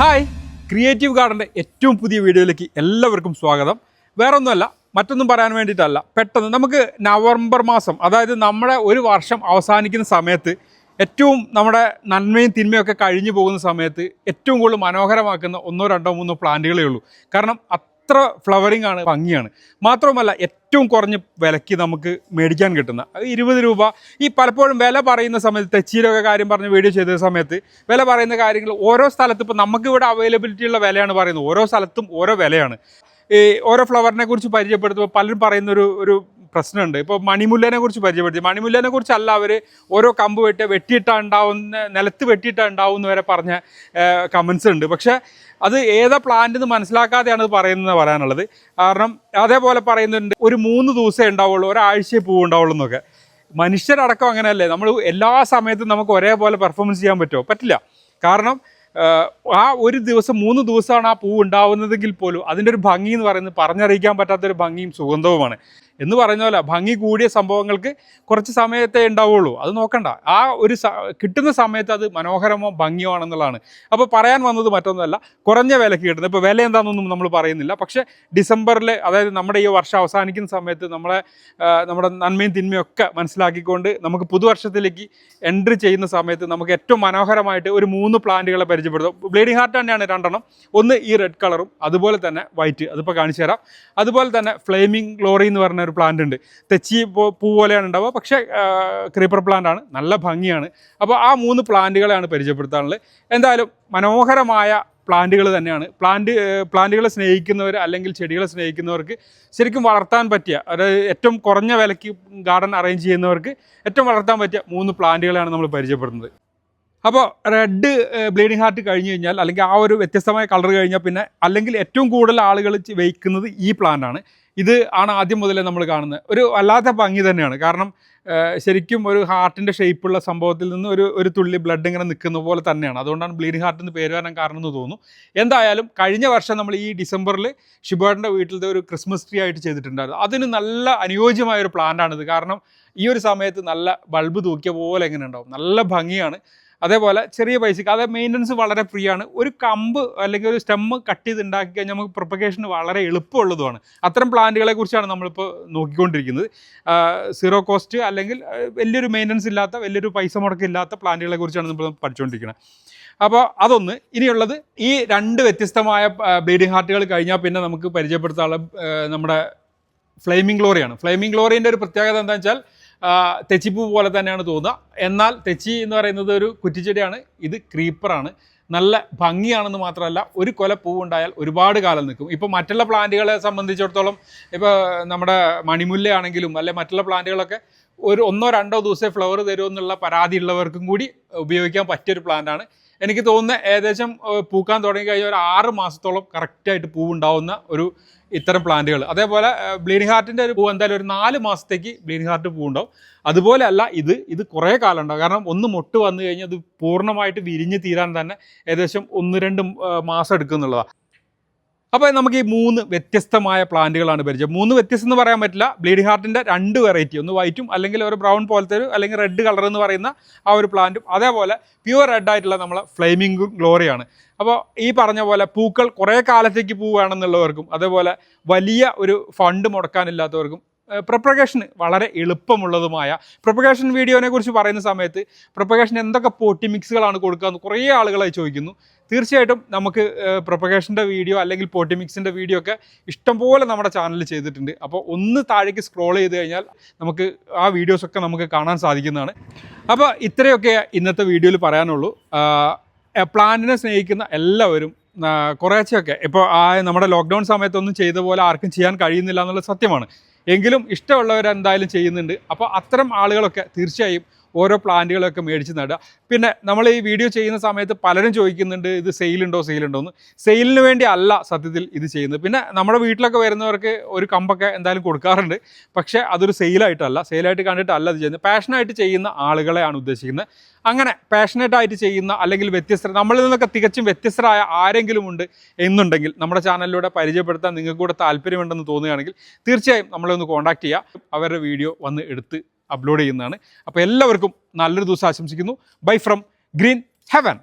Hi. Creative ഗാർഡന്റെ ഏറ്റവും പുതിയ വീഡിയോയിലേക്ക് എല്ലാവർക്കും സ്വാഗതം. വേറൊന്നുമല്ല മറ്റൊന്നും പറയാൻ വേണ്ടിയിട്ടല്ല. പെട്ടെന്ന് നമുക്ക് നവംബർ മാസം അതായത് നമ്മുടെ ഒരു വർഷം അവസാനിക്കുന്ന സമയത്ത് ഏറ്റവും നമ്മുടെ നന്മയും തിന്മയും ഒക്കെ കഴിഞ്ഞു പോകുന്ന സമയത്ത് ഏറ്റവും കൂടുതൽ മനോഹരമാക്കുന്ന ഒന്നോ രണ്ടോ മൂന്നോ പ്ലാന്റുകളേ ഉള്ളൂ. കാരണം അത്ര ഫ്ലവറിംഗ് ആണ് ഭംഗിയാണ്. മാത്രവുമല്ല ഏറ്റവും കുറഞ്ഞ വിലയ്ക്ക് നമുക്ക് മേടിക്കാൻ കിട്ടുന്ന ഇരുപത് രൂപ. ഈ പലപ്പോഴും വില പറയുന്ന സമയത്ത് തെച്ചിയിലൊക്കെ കാര്യം പറഞ്ഞ് വീഡിയോ ചെയ്ത സമയത്ത് വില പറയുന്ന കാര്യങ്ങൾ ഓരോ സ്ഥലത്തും ഇപ്പോൾ നമുക്കിവിടെ അവൈലബിലിറ്റി ഉള്ള വിലയാണ് പറയുന്നത്. ഓരോ സ്ഥലത്തും ഓരോ വിലയാണ്. ഈ ഓരോ ഫ്ലവറിനെ കുറിച്ച് പരിചയപ്പെടുത്തുമ്പോൾ പലരും പറയുന്ന ഒരു ഒരു പ്രശ്നമുണ്ട്. ഇപ്പോൾ മണിമുല്ലനെ കുറിച്ച് പരിചയപ്പെടുത്തി. മണിമുല്ലനെ കുറിച്ചല്ല അവർ ഓരോ കമ്പ് വെട്ടി വെട്ടിയിട്ടാ ഉണ്ടാവുന്ന നിലത്ത് വെട്ടിയിട്ടാ ഉണ്ടാവും വരെ പറഞ്ഞ കമൻസ് ഉണ്ട്. പക്ഷേ അത് ഏതാ പ്ലാന്റ് എന്ന് മനസ്സിലാക്കാതെയാണ് ഇത് പറയുന്നത് പറയാനുള്ളത്. കാരണം അതേപോലെ പറയുന്നുണ്ട് ഒരു മൂന്ന് ദിവസമേ ഉണ്ടാവുള്ളൂ ഒരാഴ്ചയെ പൂവ് ഉണ്ടാവുള്ളൂ എന്നൊക്കെ. മനുഷ്യരടക്കം അങ്ങനെയല്ലേ? നമ്മൾ എല്ലാ സമയത്തും നമുക്ക് ഒരേപോലെ പെർഫോമൻസ് ചെയ്യാൻ പറ്റുമോ? പറ്റില്ല. കാരണം ആ ഒരു ദിവസം മൂന്ന് ദിവസമാണ് ആ പൂ ഉണ്ടാവുന്നതെങ്കിൽ പോലും അതിന്റെ ഒരു ഭംഗി എന്ന് പറയുന്നത് പറഞ്ഞറിയിക്കാൻ പറ്റാത്തൊരു ഭംഗിയും സുഗന്ധവുമാണ്. എന്ന് പറയുന്ന പോലെ ഭംഗി കൂടിയ സംഭവങ്ങൾക്ക് കുറച്ച് സമയത്തേ ഉണ്ടാവുള്ളൂ. അത് നോക്കണ്ട. ആ ഒരു കിട്ടുന്ന സമയത്ത് അത് മനോഹരമോ ഭംഗിയോ ആണെന്നുള്ളതാണ്. അപ്പോൾ പറയാൻ വന്നത് മറ്റൊന്നുമല്ല. കുറഞ്ഞ വിലക്ക് കിട്ടുന്നത്. ഇപ്പോൾ വില എന്താണെന്നൊന്നും നമ്മൾ പറയുന്നില്ല. പക്ഷേ ഡിസംബറിൽ അതായത് നമ്മുടെ ഈ വർഷം അവസാനിക്കുന്ന സമയത്ത് നമ്മളെ നമ്മുടെ നന്മയും തിന്മയും ഒക്കെ മനസ്സിലാക്കിക്കൊണ്ട് നമുക്ക് പുതുവർഷത്തിലേക്ക് എൻട്രി ചെയ്യുന്ന സമയത്ത് നമുക്ക് ഏറ്റവും മനോഹരമായിട്ട് ഒരു മൂന്ന് പ്ലാന്റുകളെ പരിചയപ്പെടുത്തും. ബ്ലീഡിംഗ് ഹാർട്ട് തന്നെയാണ് രണ്ടെണ്ണം. ഒന്ന് ഈ റെഡ് കളറും അതുപോലെ തന്നെ വൈറ്റ്. അതിപ്പോൾ കാണിച്ചു തരാം. അതുപോലെ തന്നെ ഫ്ലെയിമിംഗ് ഗ്ലോറി എന്ന് പറഞ്ഞ ഒരു പ്ലാന്റ് ഉണ്ട്. തെച്ചി പൂ- പോലെയാണ് ഉണ്ടാവുക. പക്ഷേ ക്രീപ്പർ പ്ലാന്റ് ആണ്. നല്ല ഭംഗിയാണ്. അപ്പോൾ ആ മൂന്ന് പ്ലാന്റുകളെയാണ് പരിചയപ്പെടുത്താനുള്ളത്. എന്തായാലും മനോഹരമായ പ്ലാന്റുകൾ തന്നെയാണ്. പ്ലാന്റ് പ്ലാന്റുകളെ സ്നേഹിക്കുന്നവർ അല്ലെങ്കിൽ ചെടികളെ സ്നേഹിക്കുന്നവർക്ക് ശരിക്കും വളർത്താൻ പറ്റിയ അതായത് ഏറ്റവും കുറഞ്ഞ വിലയ്ക്ക് ഗാർഡൻ അറേഞ്ച് ചെയ്യുന്നവർക്ക് ഏറ്റവും വളർത്താൻ പറ്റിയ മൂന്ന് പ്ലാന്റുകളെയാണ് നമ്മൾ പരിചയപ്പെടുന്നത് അപ്പോൾ റെഡ് ബ്ലീഡിംഗ് ഹാർട്ട് കഴിഞ്ഞ് കഴിഞ്ഞാൽ അല്ലെങ്കിൽ ആ ഒരു വ്യത്യസ്തമായ കളർ കഴിഞ്ഞാൽ പിന്നെ അല്ലെങ്കിൽ ഏറ്റവും കൂടുതൽ ആളുകൾ വെയ്ക്കുന്നത് ഈ പ്ലാന്റാണ് ഇത് ആണ് ആദ്യം മുതലേ നമ്മൾ കാണുന്നത്. ഒരു വല്ലാത്ത ഭംഗി തന്നെയാണ്. കാരണം ശരിക്കും ഒരു ഹാർട്ടിന്റെ ഷേപ്പുള്ള സംഭവത്തിൽ നിന്ന് ഒരു ഒരു തുള്ളി ബ്ലഡ് ഇങ്ങനെ നിൽക്കുന്ന പോലെ തന്നെയാണ്. അതുകൊണ്ടാണ് ബ്ലീഡിങ് ഹാർട്ട് എന്ന് പേര് വരാൻ കാരണം എന്ന് തോന്നുന്നു. എന്തായാലും കഴിഞ്ഞ വർഷം നമ്മൾ ഈ ഡിസംബറിൽ ഷിബേട്ടിന്റെ വീട്ടിലത്തെ ഒരു ക്രിസ്മസ് ട്രീ ആയിട്ട് ചെയ്തിട്ടുണ്ടായിരുന്നു. അതിന് നല്ല അനുയോജ്യമായ ഒരു പ്ലാന്റാണിത് കാരണം ഈ ഒരു സമയത്ത് നല്ല ബൾബ് തൂക്കിയ പോലെ എങ്ങനെ ഉണ്ടാവും. നല്ല ഭംഗിയാണ്. അതേപോലെ ചെറിയ പൈസക്ക് അത് മെയിന്റനൻസ് വളരെ ഫ്രീ ആണ് ഒരു കമ്പ് അല്ലെങ്കിൽ ഒരു സ്റ്റെമ്മ് കട്ട് ചെയ്ത് ഉണ്ടാക്കി കഴിഞ്ഞാൽ നമുക്ക് പ്രൊപ്പഗേഷന് വളരെ എളുപ്പമുള്ളതുമാണ്. അത്തരം പ്ലാന്റുകളെ കുറിച്ചാണ് നമ്മളിപ്പോൾ നോക്കിക്കൊണ്ടിരിക്കുന്നത്. സീറോ കോസ്റ്റ് അല്ലെങ്കിൽ വലിയൊരു മെയിന്റനൻസ് ഇല്ലാത്ത വലിയൊരു പൈസ മുടക്കില്ലാത്ത പ്ലാന്റുകളെ കുറിച്ചാണ് നമ്മൾ പഠിച്ചുകൊണ്ടിരിക്കുന്നത് അപ്പോൾ അതൊന്ന് ഇനിയുള്ളത് ഈ രണ്ട് വ്യത്യസ്തമായ ബ്ലീഡിംഗ് ഹാർട്ടുകൾ കഴിഞ്ഞാൽ പിന്നെ നമുക്ക് പരിചയപ്പെടുത്താനുള്ള നമ്മുടെ ഫ്ലെയിമിംഗ് ഗ്ലോറിയാണ് ഫ്ലെയിമിംഗ് ഗ്ലോറിന്റെ ഒരു പ്രത്യേകത എന്താണെന്ന് വെച്ചാൽ തെച്ചിപ്പൂ പോലെ തന്നെയാണ് തോന്നുക. എന്നാൽ തെച്ചി എന്ന് പറയുന്നത് ഒരു കുറ്റിച്ചെടിയാണ്. ഇത് ക്രീപ്പറാണ്. നല്ല ഭംഗിയാണെന്ന് മാത്രമല്ല ഒരു കൊല പൂവുണ്ടായാൽ ഒരുപാട് കാലം നിൽക്കും. ഇപ്പോൾ മറ്റുള്ള പ്ലാന്റുകളെ സംബന്ധിച്ചിടത്തോളം ഇപ്പോൾ നമ്മുടെ മണിമുല്ലയാണെങ്കിലും അല്ലെ മറ്റുള്ള പ്ലാന്റുകളൊക്കെ ഒരു ഒന്നോ രണ്ടോ ദിവസമേ ഫ്ലവർ തരുമെന്നുള്ള പരാതി ഉള്ളവർക്കും കൂടി ഉപയോഗിക്കാൻ പറ്റിയൊരു പ്ലാന്റാണ്. എനിക്ക് തോന്നുന്നത് ഏകദേശം പൂക്കാൻ തുടങ്ങി കഴിഞ്ഞാൽ ഒരു ആറ് മാസത്തോളം കറക്റ്റായിട്ട് പൂവുണ്ടാവുന്ന ഒരു ഇത്തരം പ്ലാന്റുകൾ അതേപോലെ ബ്ലീഡിംഗ് ഹാർട്ടിന്റെ ഒരു പൂ എന്തായാലും ഒരു നാല് മാസത്തേക്ക് ബ്ലീഡിംഗ് ഹാർട്ട് പൂവുണ്ടാവും. അതുപോലെ അല്ല ഇത് ഇത് കുറേ കാലം ഉണ്ടാവും കാരണം ഒന്ന് മൊട്ട് വന്നു കഴിഞ്ഞാൽ അത് പൂർണമായിട്ട് വിരിഞ്ഞ് തീരാൻ തന്നെ ഏകദേശം ഒന്ന് രണ്ട് മാസം എടുക്കും എന്നുള്ളതാണ് അപ്പോൾ നമുക്ക് ഈ മൂന്ന് വ്യത്യസ്തമായ പ്ലാന്റുകളാണ് പരിചയം. മൂന്ന് വ്യത്യസ്തം എന്ന് പറയാൻ പറ്റില്ല. ബ്ലീഡിംഗ് ഹാർട്ടിന്റെ രണ്ട് വെറൈറ്റി. ഒന്ന് വൈറ്റും അല്ലെങ്കിൽ ഒരു ബ്രൗൺ പോലത്തെ ഒരു അല്ലെങ്കിൽ റെഡ് കളർ എന്ന് പറയുന്ന ആ ഒരു പ്ലാന്റും. അതേപോലെ പ്യുവർ റെഡ് ആയിട്ടുള്ള നമ്മളെ ഫ്ലെയിമിംഗ് ഗ്ലോറിയാണ്. അപ്പോൾ ഈ പറഞ്ഞ പോലെ പൂക്കൾ കുറേ കാലത്തേക്ക് പൂവാണെന്നുള്ളവർക്കും അതേപോലെ വലിയ ഒരു ഫണ്ട് മുടക്കാനില്ലാത്തവർക്കും പ്രൊപ്പഗേഷന് വളരെ എളുപ്പമുള്ളതുമായ പ്രൊപ്പഗേഷൻ വീഡിയോനെ കുറിച്ച് പറയുന്ന സമയത്ത് പ്രൊപ്പഗേഷൻ എന്തൊക്കെ പോട്ടി മിക്സുകളാണ് കൊടുക്കുക എന്ന് കുറേ ആളുകളായി ചോദിക്കുന്നു. തീർച്ചയായിട്ടും നമുക്ക് പ്രൊപ്പഗേഷന്റെ വീഡിയോ അല്ലെങ്കിൽ പോട്ടി മിക്സിന്റെ വീഡിയോ ഒക്കെ ഇഷ്ടംപോലെ നമ്മുടെ ചാനലിൽ ചെയ്തിട്ടുണ്ട്. അപ്പോൾ ഒന്ന് താഴേക്ക് സ്ക്രോൾ ചെയ്ത് കഴിഞ്ഞാൽ നമുക്ക് ആ വീഡിയോസൊക്കെ നമുക്ക് കാണാൻ സാധിക്കുന്നതാണ്. അപ്പോൾ ഇത്രയൊക്കെ ഇന്നത്തെ വീഡിയോയിൽ പറയാനുള്ളൂ. പ്ലാന്റിനെ സ്നേഹിക്കുന്ന എല്ലാവരും കുറേശ്ശെയൊക്കെ ഇപ്പോൾ ആ നമ്മുടെ ലോക്ക്ഡൗൺ സമയത്തൊന്നും ചെയ്ത പോലെ ആർക്കും ചെയ്യാൻ കഴിയുന്നില്ല എന്നുള്ളത് സത്യമാണ്. എങ്കിലും ഇഷ്ടമുള്ളവരെന്തായാലും ചെയ്യുന്നുണ്ട്. അപ്പോൾ അത്തരം ആളുകളൊക്കെ തീർച്ചയായും ഓരോ പ്ലാന്റുകളൊക്കെ മേടിച്ച് നടുക. പിന്നെ നമ്മൾ ഈ വീഡിയോ ചെയ്യുന്ന സമയത്ത് പലരും ചോദിക്കുന്നുണ്ട് ഇത് സെയിലുണ്ടോ സെയിലുണ്ടോ എന്ന്. സെയിലിന് വേണ്ടി അല്ല സത്യത്തിൽ ഇത് ചെയ്യുന്നത്. പിന്നെ നമ്മുടെ വീട്ടിലൊക്കെ വരുന്നവർക്ക് ഒരു കമ്പൊക്കെ എന്തായാലും കൊടുക്കാറുണ്ട്. പക്ഷേ അതൊരു സെയിലായിട്ടല്ല സെയിലായിട്ട് കണ്ടിട്ടല്ല ഇത് ചെയ്യുന്നത്. പാഷനായിട്ട് ചെയ്യുന്ന ആളുകളെയാണ് ഉദ്ദേശിക്കുന്നത്. അങ്ങനെ പാഷനേറ്റ് ആയിട്ട് ചെയ്യുന്ന അല്ലെങ്കിൽ വ്യത്യസ്ത നമ്മളിൽ നിന്നൊക്കെ തികച്ചും വ്യത്യസ്തരായ ആരെങ്കിലും ഉണ്ട് എന്നുണ്ടെങ്കിൽ നമ്മുടെ ചാനലിലൂടെ പരിചയപ്പെടുത്താൻ നിങ്ങൾക്ക് കൂടെ താല്പര്യമുണ്ടെന്ന് തോന്നുകയാണെങ്കിൽ തീർച്ചയായും നമ്മളെ ഒന്ന് കോൺടാക്ട് ചെയ്യുക. അവരുടെ വീഡിയോ വന്ന് എടുത്ത് അപ്ലോഡ് ചെയ്യുന്നതാണ്. അപ്പോൾ എല്ലാവർക്കും നല്ലൊരു ദിവസം ആശംസിക്കുന്നു. Bye from green heaven